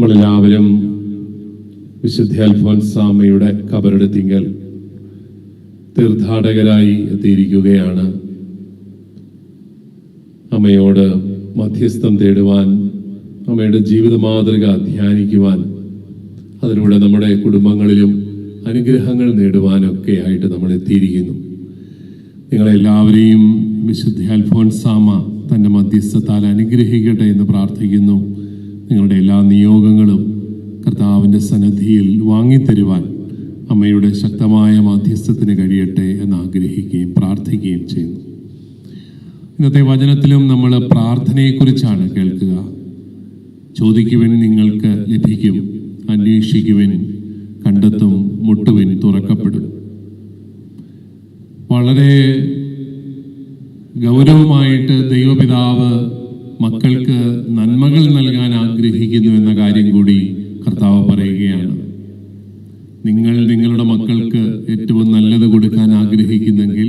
നമ്മളെല്ലാവരും വിശുദ്ധ അൽഫോൻസാമയുടെ കബറെടുത്തിങ്കൽ തീർത്ഥാടകരായി എത്തിയിരിക്കുകയാണ്. അമ്മയോട് മധ്യസ്ഥം തേടുവാൻ അമ്മയുടെ ജീവിത മാതൃക ധ്യാനിക്കുവാൻ അതിലൂടെ നമ്മുടെ കുടുംബങ്ങളിലും അനുഗ്രഹങ്ങൾ നേടുവാനൊക്കെ ആയിട്ട് നമ്മൾ എത്തിയിരിക്കുന്നു. നിങ്ങളെല്ലാവരെയും വിശുദ്ധ അൽഫോൻസാമ തന്റെ മധ്യസ്ഥത്താൽ അനുഗ്രഹിക്കട്ടെ എന്ന് പ്രാർത്ഥിക്കുന്നു. നിങ്ങളുടെ എല്ലാ നിയോഗങ്ങളും കർത്താവിന്റെ സന്നദ്ധിയിൽ വാങ്ങിത്തരുവാൻ അമ്മയുടെ ശക്തമായ മധ്യസ്ഥത്തിന് കഴിയട്ടെ എന്ന് ആഗ്രഹിക്കുകയും പ്രാർത്ഥിക്കുകയും ചെയ്യുന്നു. ഇന്നത്തെ വചനത്തിലും നമ്മൾ പ്രാർത്ഥനയെക്കുറിച്ചാണ് കേൾക്കുക. ചോദിക്കുവിൻ നിങ്ങൾക്ക് ലഭിക്കും അന്വേഷിക്കുവിൻ കണ്ടെത്തും മുട്ടുവിൻ തുറക്കപ്പെടും. വളരെ ഗൗരവമായിട്ട് ദൈവപിതാവ് മക്കൾക്ക് ആഗ്രഹിക്കുന്നു എന്ന കാര്യം കൂടി കർത്താവ് പറയുകയാണ്. നിങ്ങൾ നിങ്ങളുടെ മക്കൾക്ക് ഏറ്റവും നല്ലത് കൊടുക്കാൻ ആഗ്രഹിക്കുന്നെങ്കിൽ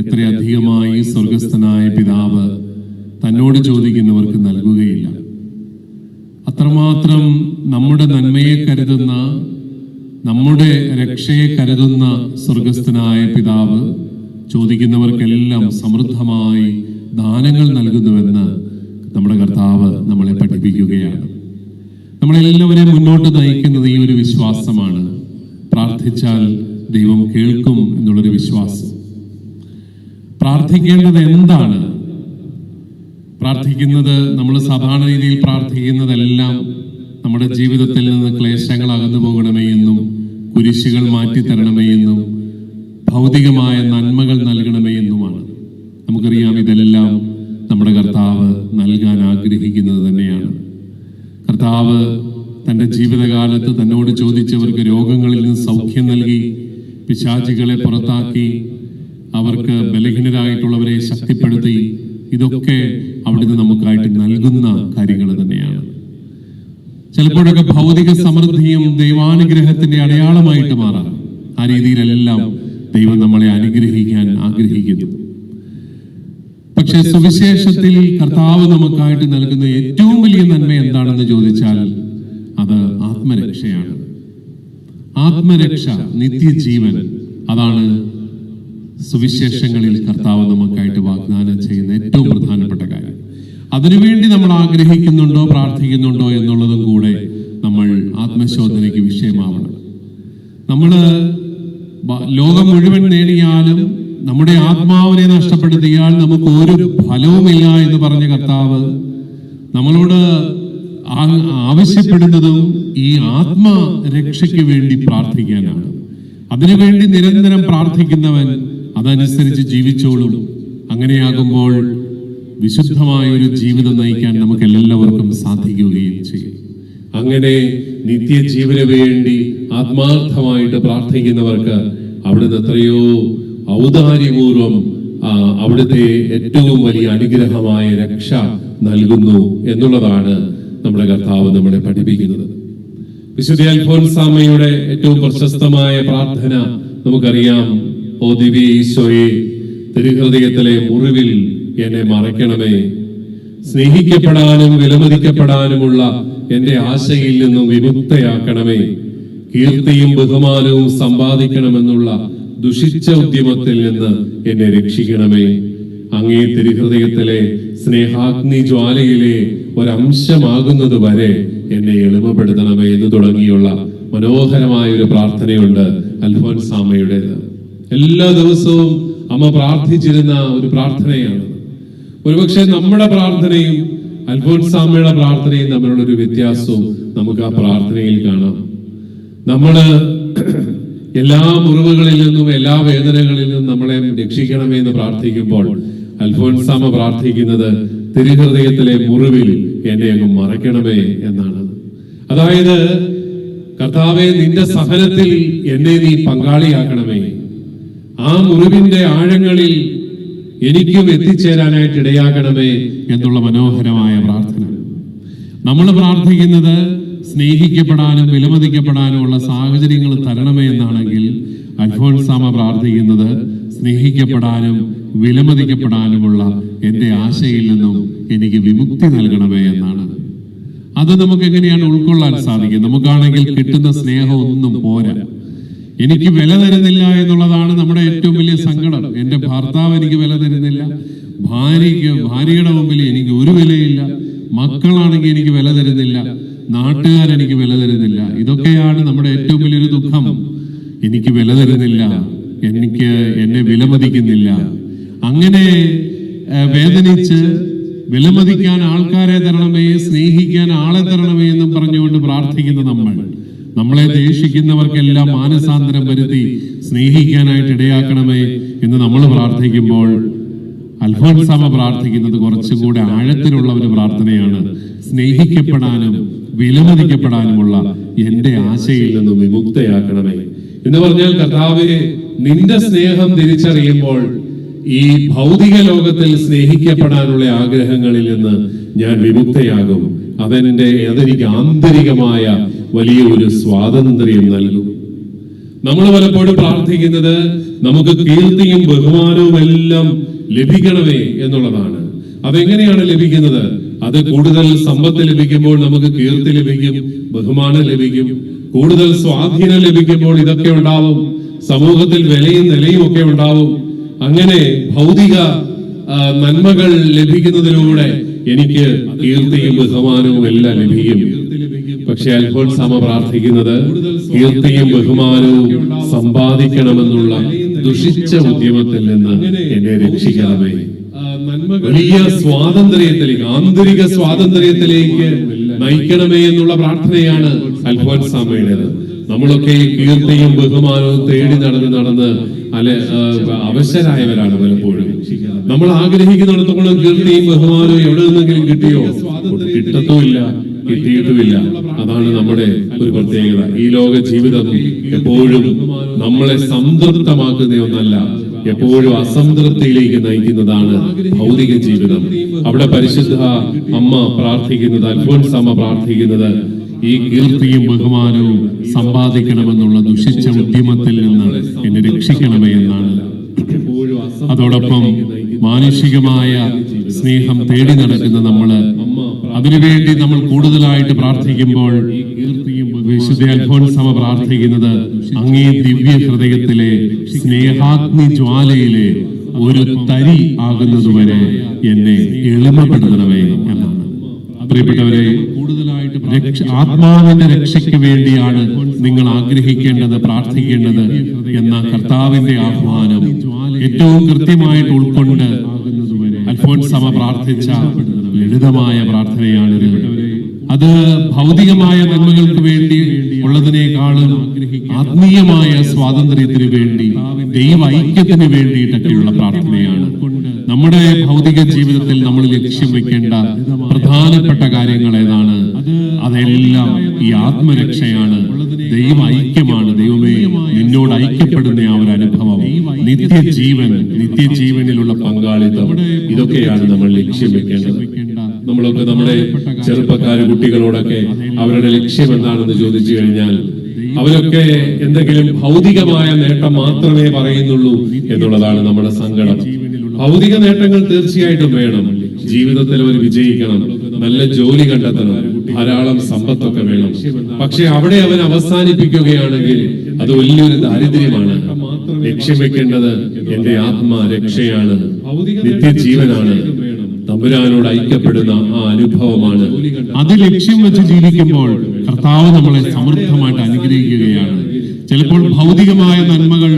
എത്രയധികമായി സ്വർഗസ്ഥനായ പിതാവ് തന്നോട് ചോദിക്കുന്നവർക്ക് നൽകുകയില്ല. അത്രമാത്രം നമ്മുടെ നന്മയെ കരുതുന്ന നമ്മുടെ രക്ഷയെ കരുതുന്ന സ്വർഗസ്ഥനായ പിതാവ് ചോദിക്കുന്നവർക്കെല്ലാം സമൃദ്ധമായി ദാനങ്ങൾ നൽകുന്നുവെന്ന് നമ്മുടെ കർത്താവ് നമ്മളെ പഠിപ്പിക്കുകയാണ്. നമ്മളെല്ലാവരെയും മുന്നോട്ട് നയിക്കുന്നത് ഈ ഒരു വിശ്വാസമാണ്. പ്രാർത്ഥിച്ചാൽ ദൈവം കേൾക്കും എന്നുള്ളൊരു വിശ്വാസം. പ്രാർത്ഥിക്കേണ്ടത് എന്താണ്? പ്രാർത്ഥിക്കുന്നത് നമ്മൾ സാധാരണ രീതിയിൽ പ്രാർത്ഥിക്കുന്നതെല്ലാം നമ്മുടെ ജീവിതത്തിൽ നിന്ന് ക്ലേശങ്ങൾ അകന്നു പോകണമേ എന്നും കുരിശുകൾ മാറ്റി തരണമേ എന്നും ഭൗതികമായ നന്മകൾ നൽകണമേ എന്നുമാണ്. നമുക്കറിയാം ഇതെല്ലാം നമ്മുടെ കർത്താവ് നൽകാൻ ആഗ്രഹിക്കുന്നത് കർത്താവ് തന്റെ ജീവിതകാലത്ത് തന്നോട് ചോദിച്ചവർക്ക് രോഗങ്ങളിൽ നിന്ന് സൗഖ്യം നൽകി പിശാചികളെ പുറത്താക്കി അവർക്ക് ബലഹീനരായിട്ടുള്ളവരെ ശക്തിപ്പെടുത്തി. ഇതൊക്കെ അവിടുന്ന് നമുക്കായിട്ട് നൽകുന്ന കാര്യങ്ങൾ തന്നെയാണ്. ചിലപ്പോഴൊക്കെ ഭൗതിക സമൃദ്ധിയും ദൈവാനുഗ്രഹത്തിന്റെ അടയാളമായിട്ട് മാറാം. ആ രീതിയിലെല്ലാം ദൈവം നമ്മളെ അനുഗ്രഹിക്കാൻ ആഗ്രഹിക്കുന്നു. പക്ഷെ സുവിശേഷത്തിൽ കർത്താവ് നമുക്കായിട്ട് നൽകുന്ന ഏറ്റവും വലിയ നന്മ എന്താണെന്ന് ചോദിച്ചാൽ അത് ആത്മരക്ഷയാണ്. ആത്മരക്ഷ നിത്യജീവൻ അതാണ് സുവിശേഷങ്ങളിൽ കർത്താവ് നമുക്കായിട്ട് വാഗ്ദാനം ചെയ്യുന്ന ഏറ്റവും പ്രധാനപ്പെട്ട കാര്യം. അതിനുവേണ്ടി നമ്മൾ ആഗ്രഹിക്കുന്നുണ്ടോ പ്രാർത്ഥിക്കുന്നുണ്ടോ എന്നുള്ളതും കൂടെ നമ്മൾ ആത്മശോധനയ്ക്ക് വിഷയമാവണം. നമ്മൾ ലോകം മുഴുവൻ നേടിയാലും നമ്മുടെ ആത്മാവിനെ നഷ്ടപ്പെടുത്തിയാൽ നമുക്ക് ഒരു ഫലവുമില്ല എന്ന് പറഞ്ഞ കർത്താവ് നമ്മളോട് ആവശ്യപ്പെടുന്നതും ഈ ആത്മരക്ഷയ്ക്ക് വേണ്ടി പ്രാർത്ഥിക്കാനാണ്. അതിനുവേണ്ടി നിരന്തരം പ്രാർത്ഥിക്കുന്നവൻ അതനുസരിച്ച് ജീവിച്ചോളും. അങ്ങനെയാകുമ്പോൾ വിശുദ്ധമായ ഒരു ജീവിതം നയിക്കാൻ നമുക്ക് എല്ലാവർക്കും സാധിക്കുകയും ചെയ്യും. അങ്ങനെ നിത്യജീവന് വേണ്ടി ആത്മാർത്ഥമായിട്ട് പ്രാർത്ഥിക്കുന്നവർക്ക് അവിടുന്ന് എത്രയോ ഔദാര്യപൂർവം അവിടുത്തെ ഏറ്റവും വലിയ അനുഗ്രഹമായ രക്ഷ നൽകുന്നു എന്നുള്ളതാണ് നമ്മുടെ കർത്താവ് നമ്മളെ പഠിപ്പിക്കുന്നത്. വിശുദ്ധ അൽഫോൻസാമയുടെ ഏറ്റവും പ്രശസ്തമായ പ്രാർത്ഥന നമുക്കറിയാം ഓ ദിവ്യ ഈശോയെ തിരുഹൃദയത്തിലെ മുറിവിൽ എന്നെ മറയ്ക്കണമേ. സ്നേഹിക്കപ്പെടാനും വിലമതിക്കപ്പെടാനുമുള്ള എന്റെ ആശയിൽ നിന്നും വിമുക്തയാക്കണമേ. കീർത്തിയും ബഹുമാനവും സമ്പാദിക്കണമെന്നുള്ള ദുഷിച്ച ഉദ്യമത്തിൽ നിന്ന് എന്നെ രക്ഷിക്കണമേ. അങ്ങേ തിരുഹൃദയത്തിലെ സ്നേഹാഗ്നി ജ്വാലയിലെ ഒരംശമാകുന്നത് വരെ എന്നെ എളിമപ്പെടുത്തണമേ എന്ന് തുടങ്ങിയുള്ള മനോഹരമായ ഒരു പ്രാർത്ഥനയുണ്ട് അൽഫോൻസാമയുടേത്. എല്ലാ ദിവസവും അമ്മ പ്രാർത്ഥിച്ചിരുന്ന ഒരു പ്രാർത്ഥനയാണ്. ഒരുപക്ഷെ നമ്മുടെ പ്രാർത്ഥനയും അൽഫോൻസാമയുടെ പ്രാർത്ഥനയും തമ്മിലുള്ള ഒരു വ്യത്യാസവും നമുക്ക് ആ പ്രാർത്ഥനയിൽ കാണാം. നമ്മൾ എല്ലാ മുറിവുകളിൽ നിന്നും എല്ലാ വേദനകളിൽ നിന്നും നമ്മളെ രക്ഷിക്കണമേ എന്ന് പ്രാർത്ഥിക്കുമ്പോൾ അൽഫോൻസാമ പ്രാർത്ഥിക്കുന്നത് തിരുഹൃദയത്തിലെ മുറിവിൽ എന്നെ അങ്ങ് മറയ്ക്കണമേ എന്നാണ്. അതായത് കർത്താവെ നിന്റെ സഹനത്തിൽ എന്നെ നീ പങ്കാളിയാക്കണമേ. ആ മുറിവിന്റെ ആഴങ്ങളിൽ എനിക്കും എത്തിച്ചേരാനായിട്ട് ഇടയാകണമേ എന്നുള്ള മനോഹരമായ പ്രാർത്ഥന. നമ്മൾ പ്രാർത്ഥിക്കുന്നത് സ്നേഹിക്കപ്പെടാനും വിലമതിക്കപ്പെടാനും ഉള്ള സാഹചര്യങ്ങൾ തരണമേ എന്നാണെങ്കിൽ അൽഫോൻസാമ പ്രാർത്ഥിക്കുന്നത് സ്നേഹിക്കപ്പെടാനും വിലമതിക്കപ്പെടാനുമുള്ള എന്റെ ആശയിൽ നിന്നും എനിക്ക് വിമുക്തി നൽകണമേ എന്നാണ്. അത് നമുക്ക് എങ്ങനെയാണ് ഉൾക്കൊള്ളാൻ സാധിക്കും നമുക്കാണെങ്കിൽ കിട്ടുന്ന സ്നേഹം ഒന്നും പോരാ. എനിക്ക് വില തരുന്നില്ല എന്നുള്ളതാണ് നമ്മുടെ ഏറ്റവും വലിയ സങ്കടം. എന്റെ ഭർത്താവ് എനിക്ക് വില തരുന്നില്ല. ഭാര്യയ്ക്ക് ഭാര്യയുടെ മുമ്പിൽ എനിക്ക് ഒരു വിലയില്ല. മക്കളാണെങ്കിൽ എനിക്ക് വില തരുന്നില്ല. നാട്ടുകാരെനിക്ക് വില തരുന്നില്ല. ഇതൊക്കെയാണ് നമ്മുടെ ഏറ്റവും വലിയൊരു ദുഃഖം. എനിക്ക് വില തരുന്നില്ല. എനിക്ക് എന്നെ വിലമതിക്കുന്നില്ല. അങ്ങനെ വേദനിച്ച് വിലമതിക്കാൻ ആൾക്കാരെ തരണമേ സ്നേഹിക്കാൻ ആളെ തരണമേ എന്നും പറഞ്ഞുകൊണ്ട് പ്രാർത്ഥിക്കുന്ന നമ്മൾ നമ്മളെ ദേഷിക്കുന്നവർക്കെല്ലാം മാനസാന്തരം വരുത്തി സ്നേഹിക്കാനായിട്ട് ഇടയാക്കണമേ എന്ന് നമ്മൾ പ്രാർത്ഥിക്കുമ്പോൾ അൽഫോൻസാമ പ്രാർത്ഥിക്കുന്നത് കുറച്ചുകൂടെ ആഴത്തിലുള്ള ഒരു പ്രാർത്ഥനയാണ്. സ്നേഹിക്കപ്പെടാനും വിലമതിക്കപ്പെടാനുമുള്ള എന്റെ ആശയിൽ നിന്ന് വിമുക്തയാക്കണമേ. എന്ന് പറഞ്ഞാൽ കർത്താവെ നിന്റെ സ്നേഹം തിരിച്ചറിയുമ്പോൾ ഈ ഭൗതിക ലോകത്തിൽ സ്നേഹിക്കപ്പെടാനുള്ള ആഗ്രഹങ്ങളിൽ നിന്ന് ഞാൻ വിമുക്തയാകും. അതെന്റെ അതെനിക്ക് ആന്തരികമായ വലിയ ഒരു സ്വാതന്ത്ര്യം നൽകും. നമ്മൾ പലപ്പോഴും പ്രാർത്ഥിക്കുന്നത് നമുക്ക് കീർത്തിയും ബഹുമാനവും എല്ലാം ലഭിക്കണമേ എന്നുള്ളതാണ്. അതെങ്ങനെയാണ് ലഭിക്കുന്നത്? അത് കൂടുതൽ സമ്പത്ത് ലഭിക്കുമ്പോൾ നമുക്ക് കീർത്തി ലഭിക്കും ബഹുമാനം ലഭിക്കും കൂടുതൽ സ്വാധീനം ലഭിക്കുമ്പോൾ ഇതൊക്കെ ഉണ്ടാവും സമൂഹത്തിൽ വിലയും നിലയും ഒക്കെ ഉണ്ടാവും. അങ്ങനെ ഭൗതിക നന്മകൾ ലഭിക്കുന്നതിലൂടെ എനിക്ക് കീർത്തിയും ബഹുമാനവും എല്ലാം ലഭിക്കും. പക്ഷെ അൽഫോൻസാമ പ്രാർത്ഥിക്കുന്നത് കീർത്തിയും ബഹുമാനവും സമ്പാദിക്കണമെന്നുള്ള ദുഷിച്ച ഉദ്യമത്തിൽ നിന്ന് എന്നെ രക്ഷിക്കണമേ. വലിയ സ്വാതന്ത്ര്യത്തിലേക്ക് ആന്തരിക സ്വാതന്ത്ര്യത്തിലേക്ക് നയിക്കണമേ എന്നുള്ള പ്രാർത്ഥനയാണ് അൽഫോൻസാമയുടേത് നമ്മളൊക്കെ ഈ കീർത്തിയും ബഹുമാനവും തേടി നടന്ന് നടന്ന് അല്ലെ അവശരായവരാണ് പലപ്പോഴും. നമ്മൾ ആഗ്രഹിക്കുന്നിടത്തോളം കീർത്തിയും ബഹുമാനവും എവിടെ നിന്നെങ്കിലും കിട്ടിയോ? കിട്ടത്തുമില്ല കിട്ടിയിട്ടുമില്ല. അതാണ് നമ്മുടെ ഒരു പ്രത്യേകത. ഈ ലോക ജീവിതം എപ്പോഴും നമ്മളെ സംതൃപ്തമാക്കുന്ന ഒന്നല്ല. എപ്പോഴും അസംതൃപ്തിയിലേക്ക് നയിക്കുന്നതാണ് ഭൗതിക ജീവിതം. അവിടെ പരിശുദ്ധ അമ്മ പ്രാർത്ഥിക്കുന്നത് അൽഫോൻസ് അമ്മ പ്രാർത്ഥിക്കുന്നത് ഈ കീർത്തിയും ബഹുമാനവും സമ്പാദിക്കണമെന്നുള്ള ദുഷിച്ച ഉദ്യമത്തിൽ നിന്ന് എന്നെ രക്ഷിക്കണമേ എന്നാണ്. അതോടൊപ്പം മാനുഷികമായ സ്നേഹം തേടി നടക്കുന്ന നമ്മൾ അതിനുവേണ്ടി നമ്മൾ കൂടുതലായിട്ട് പ്രാർത്ഥിക്കുമ്പോൾ വിശുദ്ധ അൽഫോൻസമ പ്രാർത്ഥിക്കുന്നത് അങ്ങേ ദിവ്യ ഹൃദയത്തിലെ സ്നേഹാഗ്നി ജ്വാലയിലെ ഒരു തരി ആകുന്നതുവരെ എന്നെ എളിമപ്പെടുത്തണമേ എന്നാണ്. പ്രിയപ്പെട്ടവരെ കൂടുതലായിട്ട് ആത്മാവിന്റെ രക്ഷയ്ക്ക് വേണ്ടിയാണ് നിങ്ങൾ ആഗ്രഹിക്കേണ്ടത് പ്രാർത്ഥിക്കേണ്ടത് എന്ന കർത്താവിന്റെ ആഹ്വാനം ഏറ്റവും കൃത്യമായിട്ട് ഉൾക്കൊണ്ട് അൽഫോൻസമ പ്രാർത്ഥിച്ച ലളിതമായ പ്രാർത്ഥനയാണിത്. അത് ഭൗതികമായ നന്മകൾക്ക് വേണ്ടി ഉള്ളതിനേക്കാളും ആത്മീയമായ സ്വാതന്ത്ര്യത്തിന് വേണ്ടി ദൈവ ഐക്യത്തിന് വേണ്ടിയിട്ടൊക്കെയുള്ള പ്രാർത്ഥനയാണ്. നമ്മുടെ ഭൗതിക ജീവിതത്തിൽ നമ്മൾ ലക്ഷ്യം വെക്കേണ്ട പ്രധാനപ്പെട്ട കാര്യങ്ങൾ ഏതാണ്? അതെല്ലാം ഈ ആത്മരക്ഷയാണ്. ദൈവ ഐക്യമാണ് ദൈവമേ. നിന്നോട് ഐക്യപ്പെടുന്ന ആ ഒരു അനുഭവം. നിത്യജീവൻ നിത്യജീവനിലുള്ള പങ്കാളിത്തം. ഇതൊക്കെയാണ് നമ്മൾ ലക്ഷ്യം വെക്കേണ്ടത്. നമ്മളൊക്കെ നമ്മുടെ ചെറുപ്പക്കാര് കുട്ടികളോടൊക്കെ അവരുടെ ലക്ഷ്യം എന്താണെന്ന് ചോദിച്ചു കഴിഞ്ഞാൽ അവരൊക്കെ എന്തെങ്കിലും ഭൗതികമായ നേട്ടം മാത്രമേ പറയുന്നുള്ളൂ എന്നുള്ളതാണ് നമ്മുടെ സങ്കടം. ഭൗതിക നേട്ടങ്ങൾ തീർച്ചയായിട്ടും വേണം. ജീവിതത്തിൽ അവർ വിജയിക്കണം. നല്ല ജോലി കണ്ടെത്തണം ധാരാളം സമ്പത്തൊക്കെ വേണം. പക്ഷെ അവിടെ അവൻ അവസാനിപ്പിക്കുകയാണെങ്കിൽ അത് വലിയൊരു ദാരിദ്ര്യമാണ്. ലക്ഷ്യം വെക്കേണ്ടത് എന്റെ ആത്മ രക്ഷയാണ് നിത്യജീവനാണ്. തമ്പുരാനോട് ഐക്യപ്പെടുന്ന ആ അനുഭവമാണ്. അത് ലക്ഷ്യം വെച്ച് ജീവിക്കുമ്പോൾ കർത്താവ് നമ്മളെ സമൃദ്ധമായിട്ട് അനുഗ്രഹിക്കുകയാണ്. ചിലപ്പോൾ ഭൗതികമായ നന്മകൾ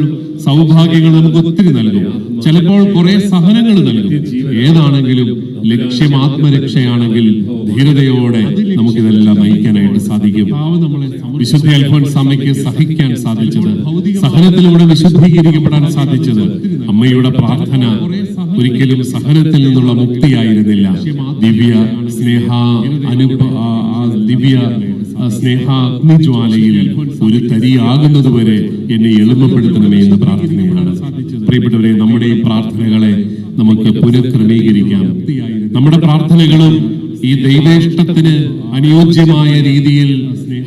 സൗഭാഗ്യങ്ങൾ നമുക്ക് ഒത്തിരി നൽകും. ചിലപ്പോൾ കുറെ സഹനങ്ങൾ നൽകും. ഏതാണെങ്കിലും ലക്ഷ്യം ആത്മരക്ഷയാണെങ്കിൽ ധീരതയോടെ നമുക്കിതെല്ലാം നയിക്കാനായിട്ട് സാധിക്കും. വിശുദ്ധ അൽഫോൻസാമയ്ക്ക് സഹിക്കാൻ സാധിച്ചത് സഹനത്തിലൂടെ വിശുദ്ധീകരിക്കപ്പെടാൻ സാധിച്ചത് അമ്മയുടെ പ്രാർത്ഥന ഒരിക്കലും സഹനത്തിൽ നിന്നുള്ള മുക്തിയായിരുന്നില്ല. ദിവ്യ സ്നേഹ അനുഭ ദിവ്യ സ്നേഹാഗ്നിജ്വാലയിൽ ഒരു തരിയാകുന്നതുവരെ എന്നെ എളിമപ്പെടുത്തണമേ എന്ന പ്രാർത്ഥനയാണ് പ്രിയപ്പെട്ടവരെ നമ്മുടെ ഈ പ്രാർത്ഥനകളെ നമുക്ക് പുനഃക്രമീകരിക്കാം നമ്മുടെ പ്രാർത്ഥനകളും ഈ ദൈവേഷ്ടത്തിന് അനുയോജ്യമായ രീതിയിൽ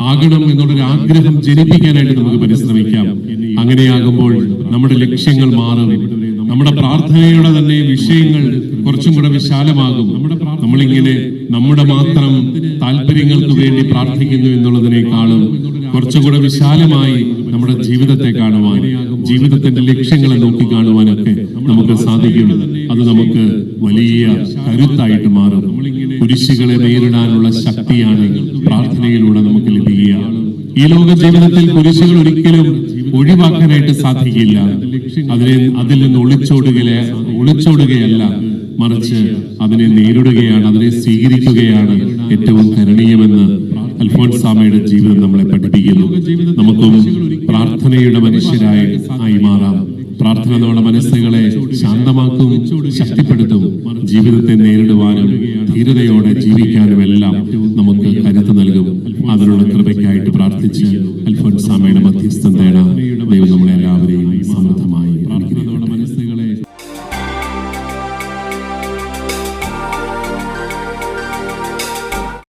ആകണം എന്നുള്ളൊരു ആഗ്രഹം ജനിപ്പിക്കാനായിട്ട് നമുക്ക് പരിശ്രമിക്കാം. അങ്ങനെയാകുമ്പോൾ നമ്മുടെ ലക്ഷ്യങ്ങൾ മാറും. നമ്മുടെ പ്രാർത്ഥനയുടെ തന്നെ വിഷയങ്ങൾ കുറച്ചും കൂടെ വിശാലമാകും. നമ്മളിങ്ങനെ നമ്മുടെ മാത്രം താല്പര്യങ്ങൾക്ക് വേണ്ടി പ്രാർത്ഥിക്കുന്നു എന്നുള്ളതിനേക്കാളും കുറച്ചും കൂടെ വിശാലമായി നമ്മുടെ ജീവിതത്തെ കാണുവാൻ ജീവിതത്തിന്റെ ലക്ഷ്യങ്ങളെ നോക്കി കാണുവാനൊക്കെ നമുക്ക് സാധിക്കും. അത് നമുക്ക് വലിയ കരുത്തായിട്ട് മാറും. കുരിശുകളെ നേരിടാനുള്ള ശക്തിയാണ് പ്രാർത്ഥനയിലൂടെ നമുക്ക് ലഭിക്കുക. ഈ ലോക ജീവിതത്തിൽ കുരിശുകൾ ഒരിക്കലും ഒഴിവാക്കാനായിട്ട് സാധിക്കില്ല. അതിനെ അതിൽ നിന്ന് ഒളിച്ചോടുകയെ ഒളിച്ചോടുകയല്ല. മറിച്ച് അതിനെ നേരിടുകയാണ് അതിനെ സ്വീകരിക്കുകയാണ് ഏറ്റവും കരണീയമെന്ന് അൽഫോൻസാമയുടെ ജീവിതം നമ്മളെ പഠിപ്പിക്കുന്നു. നമുക്കും പ്രാർത്ഥനയുടെ മനുഷ്യരായി ആയി മാറാം പ്രാർത്ഥന നമ്മുടെ മനസ്സുകളെ ശാന്തമാക്കും ശക്തിപ്പെടുത്തും. ജീവിതത്തെ നേരിടുവാനും ധീരതയോടെ ജീവിക്കാനും